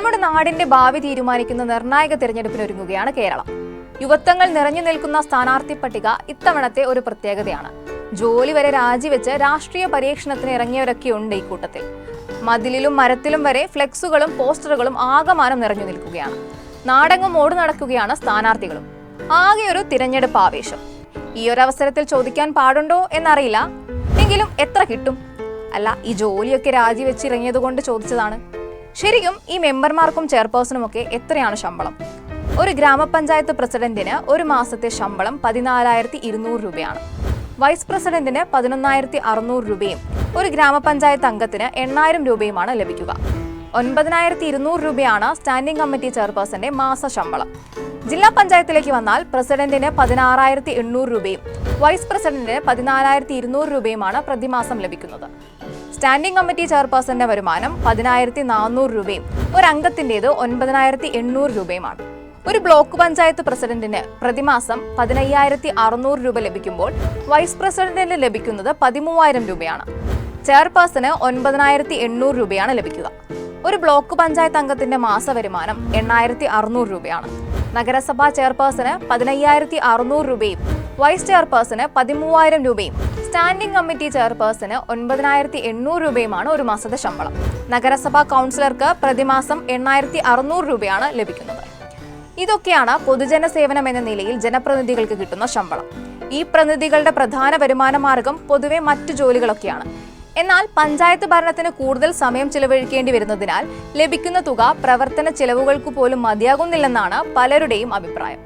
നമ്മുടെ നാടിന്റെ ഭാവി തീരുമാനിക്കുന്ന നിർണായക തിരഞ്ഞെടുപ്പിനൊരുങ്ങുകയാണ് കേരളം. യുവത്വങ്ങൾ നിറഞ്ഞു നിൽക്കുന്ന സ്ഥാനാർത്ഥി പട്ടിക ഇത്തവണത്തെ ഒരു പ്രത്യേകതയാണ്. ജോലി വരെ രാജിവെച്ച് രാഷ്ട്രീയ പരീക്ഷണത്തിന് ഇറങ്ങിയവരൊക്കെയുണ്ട് ഈ കൂട്ടത്തിൽ. മതിലിലും മരത്തിലും വരെ ഫ്ലെക്സുകളും പോസ്റ്ററുകളും ആകമാനം നിറഞ്ഞു നിൽക്കുകയാണ്. നാടെങ്ങും ഓടി നടക്കുകയാണ് സ്ഥാനാർത്ഥികളും. ആകെ ഒരു തിരഞ്ഞെടുപ്പ് ആവേശം. ഈ ഒരു അവസരത്തിൽ ചോദിക്കാൻ പാടുണ്ടോ എന്നറിയില്ല. എങ്കിലും എത്ര കിട്ടും? അല്ല ഈ ജോലിയൊക്കെ രാജിവെച്ചിറങ്ങിയത് കൊണ്ട് ചോദിച്ചതാണ്. ശരിക്കും ഈ മെമ്പർമാർക്കും ചെയർപേഴ്സണും ഒക്കെ എത്രയാണ് ശമ്പളം? ഒരു ഗ്രാമപഞ്ചായത്ത് പ്രസിഡന്റിന് ഒരു മാസത്തെ ശമ്പളം പതിനാലായിരത്തി ഇരുന്നൂറ് രൂപയാണ്. വൈസ് പ്രസിഡന്റിന് പതിനൊന്നായിരത്തി അറുന്നൂറ് രൂപയും ഒരു ഗ്രാമപഞ്ചായത്ത് അംഗത്തിന് എണ്ണായിരം രൂപയുമാണ് ലഭിക്കുക. ഒൻപതിനായിരത്തി ഇരുന്നൂറ് രൂപയാണ് സ്റ്റാൻഡിംഗ് കമ്മിറ്റി ചെയർപേഴ്സന്റെ മാസ ശമ്പളം. ജില്ലാ പഞ്ചായത്തിലേക്ക് വന്നാൽ പ്രസിഡന്റിന് പതിനാറായിരത്തി എണ്ണൂറ് രൂപയും വൈസ് പ്രസിഡന്റിന് പതിനാലായിരത്തി ഇരുന്നൂറ് രൂപയുമാണ് പ്രതിമാസം ലഭിക്കുന്നത്. സ്റ്റാൻഡിംഗ് കമ്മിറ്റി ചെയർപേഴ്സന്റെ വരുമാനം പതിനായിരത്തി നാനൂറ് രൂപയും ഒരു അംഗത്തിന്റേത് ഒൻപതിനായിരത്തി എണ്ണൂറ് രൂപയുമാണ്. ഒരു ബ്ലോക്ക് പഞ്ചായത്ത് പ്രസിഡന്റിന് പ്രതിമാസം പതിനയ്യായിരത്തി അറുന്നൂറ് രൂപ ലഭിക്കുമ്പോൾ വൈസ് പ്രസിഡന്റിന് ലഭിക്കുന്നത് പതിമൂവായിരം രൂപയാണ്. ചെയർപേഴ്സന് ഒൻപതിനായിരത്തി എണ്ണൂറ് രൂപയാണ് ലഭിക്കുക. ഒരു ബ്ലോക്ക് പഞ്ചായത്ത് അംഗത്തിന്റെ മാസ വരുമാനം എണ്ണായിരത്തി അറുന്നൂറ് രൂപയാണ്. നഗരസഭാ ചെയർപേഴ്സന് പതിനയ്യായിരത്തി അറുന്നൂറ് രൂപയും വൈസ് ചെയർപേഴ്സണ് പതിമൂവായിരം രൂപയും സ്റ്റാൻഡിംഗ് കമ്മിറ്റി ചെയർപേഴ്സണ് ഒൻപതിനായിരത്തി എണ്ണൂറ് രൂപയുമാണ് ഒരു മാസത്തെ ശമ്പളം. നഗരസഭാ കൗൺസിലർക്ക് പ്രതിമാസം എണ്ണായിരത്തി അറുന്നൂറ് രൂപയാണ് ലഭിക്കുന്നത്. ഇതൊക്കെയാണ് പൊതുജന സേവനം എന്ന നിലയിൽ ജനപ്രതിനിധികൾക്ക് കിട്ടുന്ന ശമ്പളം. ഈ പ്രതിനിധികളുടെ പ്രധാന വരുമാന മാർഗം പൊതുവെ മറ്റു ജോലികളൊക്കെയാണ്. എന്നാൽ പഞ്ചായത്ത് ഭരണത്തിന് കൂടുതൽ സമയം ചിലവഴിക്കേണ്ടി വരുന്നതിനാൽ ലഭിക്കുന്ന തുക പ്രവർത്തന ചിലവുകൾക്ക് പോലും മതിയാകുന്നില്ലെന്നാണ് പലരുടെയും അഭിപ്രായം.